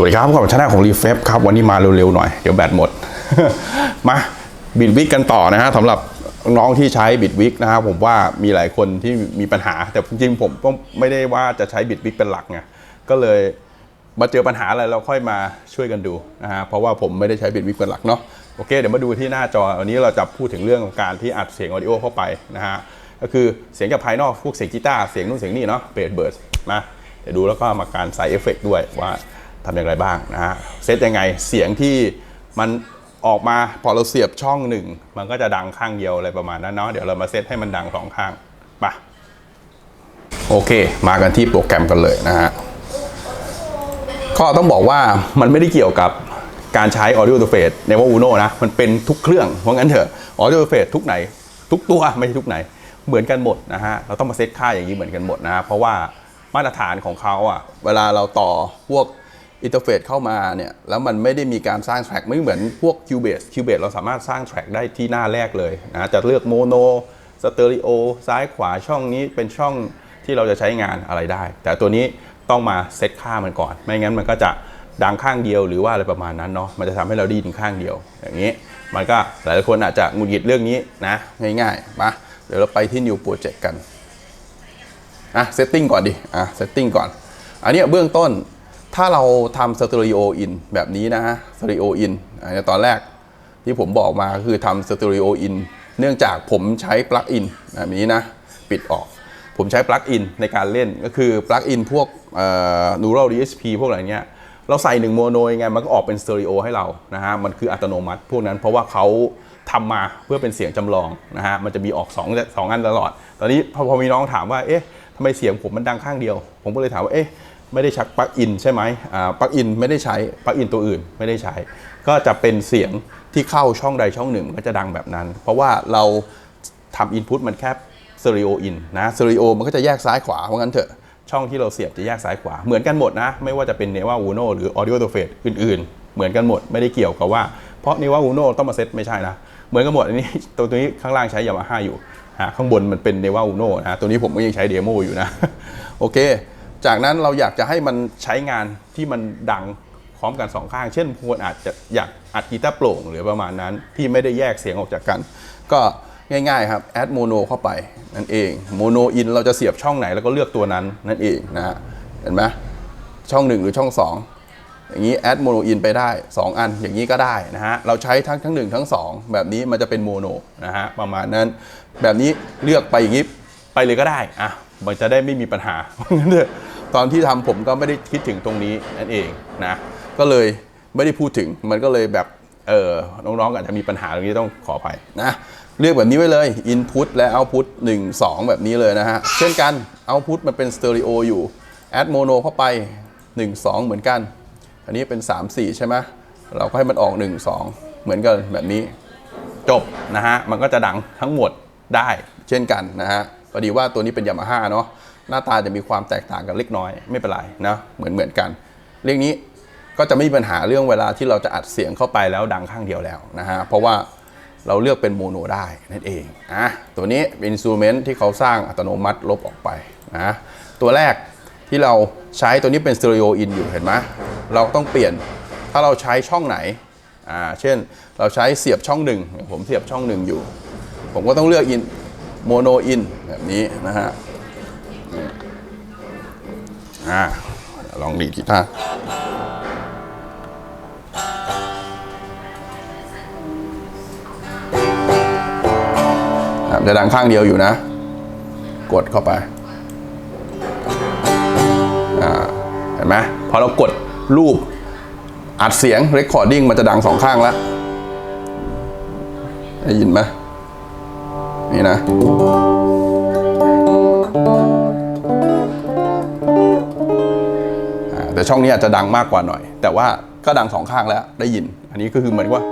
วัสดีครับพบกับช anel ของรีเฟฟครับ วันนี้มาเร็วๆหน่อย เดี๋ยวแบตหมด มาบิดวิกกันต่อนะฮะสำหรับน้องที่ใช้บิดวิกนะครับผมว่ามีหลายคนที่มีปัญหา แต่จริงๆผมก็ไม่ได้ว่าจะใช้บิดวิกเป็นหลักไงก็เลยมาเจอปัญหาอะไรเราค่อยมาช่วยกันดูนะฮะเพราะว่าผมไม่ได้ใช้บิดวิกเป็นหลักเนาะโอเคเดี๋ยวมาดูที่หน้าจอวันนี้เราจะพูดถึงเรื่องของการที่อัดเสียงออดิโอเข้าไปนะฮะก็คือเสียงจากภายนอกพวกเสียงกีตาร์เสียงนู่นเสียงนี่เนาะเบสเบิร์ดมาเดี๋ยวดูแล้วก็มาการใส่เอฟเฟกต์ด้วยว่า ทำอย่างไรบ้างนะฮะเซตยังไงเสียงที่มันออกมาพอเราเสียบช่องหนึ่งมันก็จะดังข้างเดียวอะไรประมาณนั้นเนาะเดี๋ยวเรามาเซตให้มันดังสองข้างไปะโอเค มากันที่โปรแกรมกันเลยนะฮะก็ต้องบอกว่ามันไม่ได้เกี่ยวกับการใช้ Audio Interface ในว่า Uno นะ มันเป็นทุกเครื่อง เพราะงั้นเถอะ Audio Interface ทุกไหน ทุกตัวไม่ใช่ทุกไหน เหมือนกันหมดนะฮะ เราต้องมาเซตค่าอย่างนี้เหมือนกันหมดนะฮะ เพราะว่ามาตรฐานของเขาอะ เวลาเราต่อพวก อินเทอร์เฟซเข้ามาเนี่ยแล้วมันไม่ได้มีการสร้างแทร็กไม่เหมือนพวก Cubase Cubase เราสามารถสร้างแทร็กได้ที่หน้าแรกเลยนะจะเลือกโมโนสเตอริโอซ้ายขวาช่องนี้เป็นช่องที่เราจะใช้งานอะไรได้ แต่ตัวนี้ต้องมาเซตค่ามันก่อน ไม่งั้นมันก็จะดังข้างเดียวหรือว่าอะไรประมาณนั้นเนาะมันจะทำให้เราได้ยินข้างเดียว อย่างนี้ มันก็หลายคนอาจจะงุดหงิดเรื่องนี้นะง่ายๆมาเดี๋ยวเราไปที่ New Project กันอะเซตติ้งก่อนดิอะเซตติ้งก่อน อันนี้เบื้องต้น ถ้าเราทำสเตอริโออินแบบนี้นะฮะสเตอริโออินอันตอนแรกที่ผมบอกมาคือทำสเตอริโออินเนื่องจากผมใช้ปลั๊กอินแบบนี้นะปิดออก ผมใช้ปลั๊กอินในการเล่นก็คือปลั๊กอินพวกเอ่อ Neural DSP พวกอะไรเนี้ยเราใส่หนึ่งโมโนยังไงมันก็ออกเป็นสเตอริโอให้เรานะฮะมันคืออัตโนมัติ พวกนั้นเพราะว่าเขาทำมาเพื่อเป็นเสียงจำลองนะฮะมันจะมีออก2องสองอันตลอด ตอนนี้พอพอมีน้องถามว่าเอ๊ะทำไมเสียงผมมันดังข้างเดียว ผมก็เลยถามว่าเอ๊ะ ไม่ได้ชักปลั๊กอินใช่ไหมอ่าปลั๊กอินไม่ได้ใช้ปลั๊กอินตัวอื่นไม่ได้ใช้ ก็จะเป็นเสียงที่เข้าช่องใดช่องหนึ่งก็จะดังแบบนั้น เพราะว่าเราทำอินพุตมันแค่สเตอริโออินนะสเตอริโอมันก็จะแยกซ้ายขวาเพราะงั้นเถอะ ช่องที่เราเสียบจะแยกซ้ายขวา เหมือนกันหมดนะ ไม่ว่าจะเป็น Neva Uno หรือ Audio Interface อื่นๆ เหมือนกันหมดไม่ได้เกี่ยวกับว่า เพราะ Neva Uno ต้องมาเซตไม่ใช่นะ เหมือนกันหมดอันนี้ตัวตัวนี้ข้างล่างใช้ Yamaha อยู่ฮะข้างบนมันเป็น Neva Uno นะตัวนี้ผมก็ยังใช้เดโมอยู่นะโอเค จากนั้นเราอยากจะให้มันใช้งานที่มันดังพร้อมกันสองข้าง เช่นควรอาจจะอยากอัดกีตาร์โปร่งหรือประมาณนั้นที่ไม่ได้แยกเสียงออกจากกัน ก็ง่ายๆครับแอดโมโนเข้าไปนั่นเองโมโนอินเราจะเสียบช่องไหนแล้วก็เลือกตัวนั้นนั่นเองนะฮะเห็นไหมช่อง 1 หรือช่อง 2 อย่างนี้แอดโมโนอินไปได้ 2 อันอย่างนี้ก็ได้นะฮะเราใช้ทั้งทั้ง 1 ทั้ง 2 แบบนี้มันจะเป็นโมโนนะฮะประมาณนั้นแบบนี้เลือกไปอย่างนี้ไปเลยก็ได้อะมันจะได้ไม่มีปัญหางั้นเถอะ ตอนที่ทำผมก็ไม่ได้คิดถึงตรงนี้นั่นเองนะก็เลยไม่ได้พูดถึงมันก็เลยแบบเออน้องๆอาจจะมีปัญหาตรงนี้ต้องขออภัยนะเลือกแบบนี้ไว้เลย Input และ Output 1 2 แบบนี้เลยนะฮะ เช่นกัน Output มันเป็นสเตอริโออยู่ Add Mono เข้าไป 1 2 เหมือนกัน อันนี้เป็น 3 4 ใช่ไหมเราก็ให้มันออก 1 2 เหมือนกันแบบนี้ จบนะฮะ มันก็จะดังทั้งหมดได้เช่นกันนะฮะ พอดีว่าตัวนี้เป็นยามาฮ่าเนาะหน้าตาจะมีความแตกต่างกันเล็กน้อยไม่เป็นไรนะเหมือนเหมือนกัน เรื่องนี้ก็จะไม่มีปัญหาเรื่องเวลาที่เราจะอัดเสียงเข้าไปแล้วดังข้างเดียวแล้วนะฮะเพราะว่าเราเลือกเป็นโมโนได้นั่นเองอะตัวนี้เป็นอินสตูเมนต์ที่เขาสร้างอัตโนมัติลบออกไปนะตัวแรกที่เราใช้ตัวนี้เป็นสเตอริโออินอยู่เห็นไหมเราต้องเปลี่ยนถ้าเราใช้ช่องไหนอ่าเช่นเราใช้เสียบช่องหนึ่งผมเสียบช่องหนึ่งอยู่ ผมก็ต้องเลือกอิน โมโนอินแบบนี้นะฮะอ่าลองดีดกีตาร์จะดังข้างเดียวอยู่นะ กดเข้าไปเห็นไหมพอเรากดรูปอัดเสียง recording มันจะดังสองข้างแล้ว ได้ยินไหม นี่นะแต่ช่องนี้อาจจะดังมากกว่าหน่อย แต่ว่าก็ดังสองข้างแล้วได้ยิน อันนี้ก็คือเหมือนว่า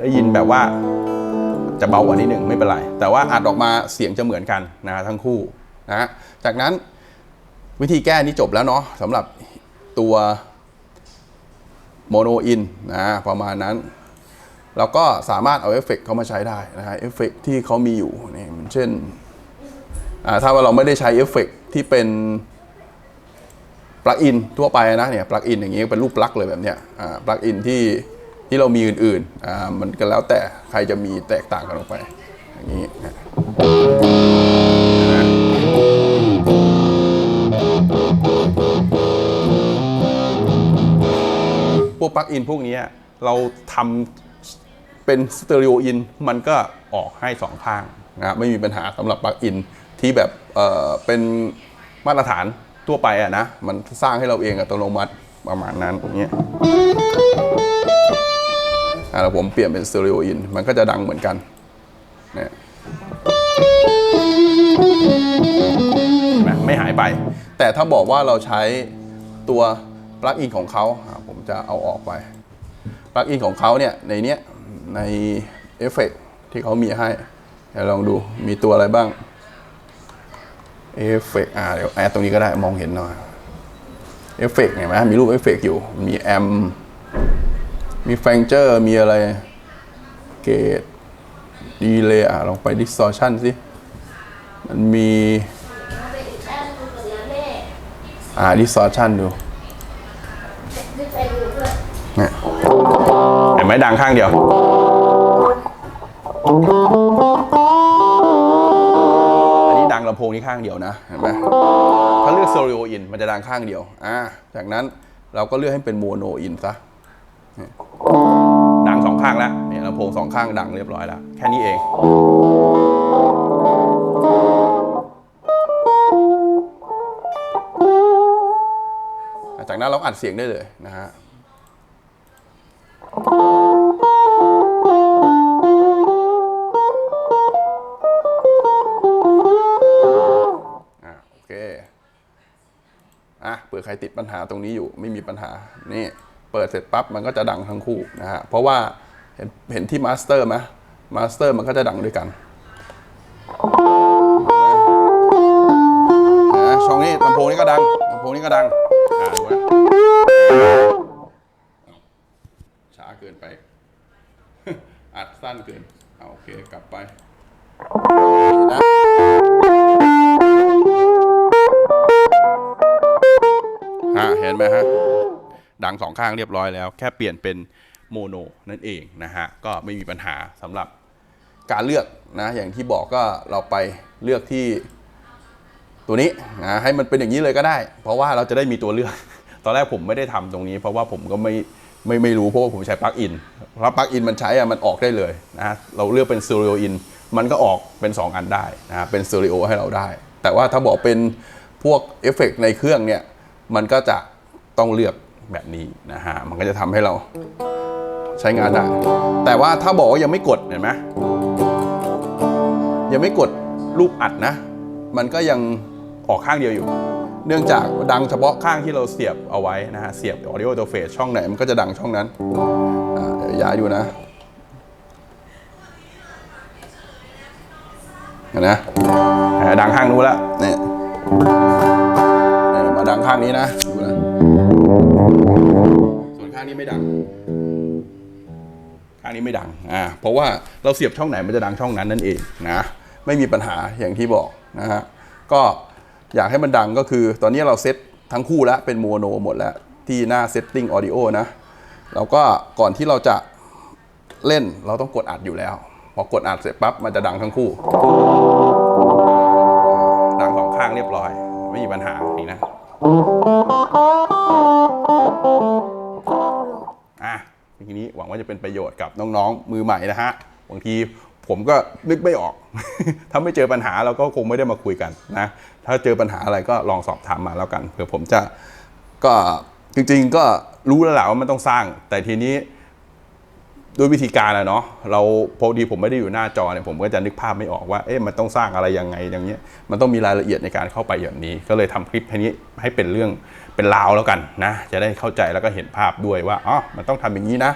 ได้ยินแบบว่าจะเบากว่านิดหนึ่งไม่เป็นไร แต่ว่าอัดออกมาเสียงจะเหมือนกันนะทั้งคู่นะฮะจากนั้นวิธีแก้นี้จบแล้วเนาะสำหรับตัวโมโนอินนะประมาณนั้น แล้วก็สามารถเอาเอฟเฟกต์เข้ามาใช้ได้นะฮะเอฟเฟกต์ที่เขามีอยู่นี่เช่นอ่าถ้าว่าเราไม่ได้ใช้เอฟเฟกต์ที่เป็นปลั๊กอินทั่วไปนะเนี่ยปลั๊กอินอย่างนี้เป็นรูปปลั๊กเลยแบบเนี้ยปลั๊กอินที่ที่เรามีอื่นๆอ่ามันก็แล้วแต่ใครจะมีแตกต่างกันออกไปอย่างนี้นะนะพวกปลั๊กอินพวกนี้เราทำ เป็นสเตอริโออินมันก็ออกให้สองข้างนะไม่มีปัญหาสำหรับปลั๊กอินที่แบบเเป็นมาตรฐานทั่วไปอะนะ มันสร้างให้เราเองอัตโนมัติประมาณนั้นอย่างเงี้ยอะแล้วผมเปลี่ยนเป็นสเตอริโออินมันก็จะดังเหมือนกันเนี่ยไม่หายไป แต่ถ้าบอกว่าเราใช้ตัวปลั๊กอินของเขาผมจะเอาออกไปปลั๊กอินของเขาเนี่ยในเนี้ย ในเอฟเฟกที่เขามีให้เดี๋ยวลองดูมีตัวอะไรบ้างเอฟเฟกอ่าเดี๋ยวแอดตรงนี้ก็ได้มองเห็นหน่อยเอฟเฟกเห็นไหมมีรูปเอฟเฟกอยู่ มีแอม มีแฟงเจอร์ มีอะไร เกตดีเลยอะลองไป distortion สิ มันมีอีกด้านหนึงเหมือนกันดู ไหมดังข้างเดียว อันนี้ดังลำโพงนี้ข้างเดียวนะ เห็นไหมถ้าเลือก stereo in มันจะดังข้างเดียว อ่า จากนั้นเราก็เลือกให้เป็น mono in ซะ ดังสองข้างแล้ว เนี่ยลำโพงสองข้างดังเรียบร้อยแล้ว แค่นี้เองจากนั้นเราอัดเสียงได้เลยนะฮะ ญหาตรงนี้อยู่ไม่มีปัญหานี่เปิดเสร็จปั๊บมันก็จะดังทั้งคู่นะฮะเพราะว่าเห็นเห็นที่มาสเตอร์ไหมมาสเตอร์มันก็จะดังด้วยกันนะช่องนี้ลำโพงนี้ก็ดังลำโพงนี้ก็ดังอ่าดูนะช้าเกินไป อัดสั้นเกินเอาโอเคกลับไป ไหมฮะ ดังสองข้างเรียบร้อยแล้ว แค่เปลี่ยนเป็นโมโนนั่นเองนะฮะ ก็ไม่มีปัญหาสำหรับการเลือกนะ อย่างที่บอกก็เราไปเลือกที่ตัวนี้นะให้มันเป็นอย่างนี้เลยก็ได้ เพราะว่าเราจะได้มีตัวเลือก ตอนแรกผมไม่ได้ทำตรงนี้ เพราะว่าผมก็ไม่ไม่ไม่รู้เพราะว่าผมใช้ปลั๊กอินเพราะปลั๊กอินมันใช้อะมันออกได้เลยนะเราเลือกเป็นสเตอริโออินมันก็ออกเป็น 2 อันได้นะเป็นสเตอริโอให้เราได้ แต่ว่าถ้าบอกเป็นพวกเอฟเฟกต์ในเครื่องเนี่ยมันก็จะ ต้องเลือกแบบนี้นะฮะมันก็จะทำให้เราใช้งานได้ แต่ว่าถ้าบอกว่ายังไม่กดเห็นไหมยังไม่กดรูปอัดนะ มันก็ยังออกข้างเดียวอยู่ เนื่องจากดังเฉพาะข้างที่เราเสียบเอาไว้นะฮะ เสียบ audio interface ช่องไหนมันก็จะดังช่องนั้นอ่าเดี๋ยวย้ายดูนะเห็นะดังข้างนู้นล้วเนี่ยเนี่ยมาดังข้างนี้นะดูนะ ส่วนข้างนี้ไม่ดัง ข้างนี้ไม่ดัง อ่า เพราะว่าเราเสียบช่องไหนมันจะดังช่องนั้นนั่นเองนะ ไม่มีปัญหาอย่างที่บอกนะฮะ ก็อยากให้มันดังก็คือ ตอนนี้เราเซตทั้งคู่แล้วเป็นโมโนหมดแล้ว ที่หน้า setting audio นะเราก็ก่อนที่เราจะเล่นเราต้องกดอัดอยู่แล้ว พอกดอัดเสร็จปั๊บมันจะดังทั้งคู่ ดังสองข้างเรียบร้อย ไม่มีปัญหานี่นะอะ ทีนี้หวังว่าจะเป็นประโยชน์กับน้องๆ มือใหม่นะฮะบางทีผมก็นึกไม่ออก ถ้าไม่เจอปัญหาเราก็คงไม่ได้มาคุยกันนะ ถ้าเจอปัญหาอะไรก็ลองสอบถามมาแล้วกันเผื่อผมจะก็จริงๆก็รู้แล้วแหละว่ามันต้องสร้าง แต่ทีนี้ด้วยวิธีการอะเนาะเราพอดีผมไม่ได้อยู่หน้าจอเนี่ยผมก็จะนึกภาพไม่ออกว่าเอ๊ะมันต้องสร้างอะไรยังไงอย่างเงี้ยมันต้องมีรายละเอียดในการเข้าไปอย่างนี้ ก็เลยทำคลิปให้นี้ให้เป็นเรื่อง เป็นราวแล้วกันนะ จะได้เข้าใจแล้วก็เห็นภาพด้วยว่าอ๋อมันต้องทำอย่างนี้นะ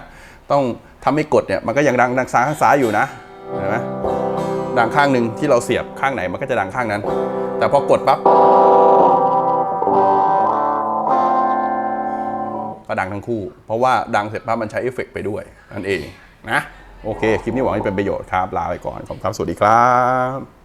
ต้องทำให้กดเนี่ยมันก็ยังดังดังซ้ายข้างซ้ายอยู่นะเห็นไหมดังข้างหนึ่งที่เราเสียบข้างไหนมันก็จะดังข้างนั้น แต่พอกดปั๊บก็ดังทั้งคู่ เพราะว่าดังเสร็จปั๊บมันใช้เอฟเฟกต์ไปด้วยนั่นเองนะโอเค คลิปนี้หวังว่าจะเป็นประโยชน์ครับ ลาไปก่อนขอบคุณครับ สวัสดีครับ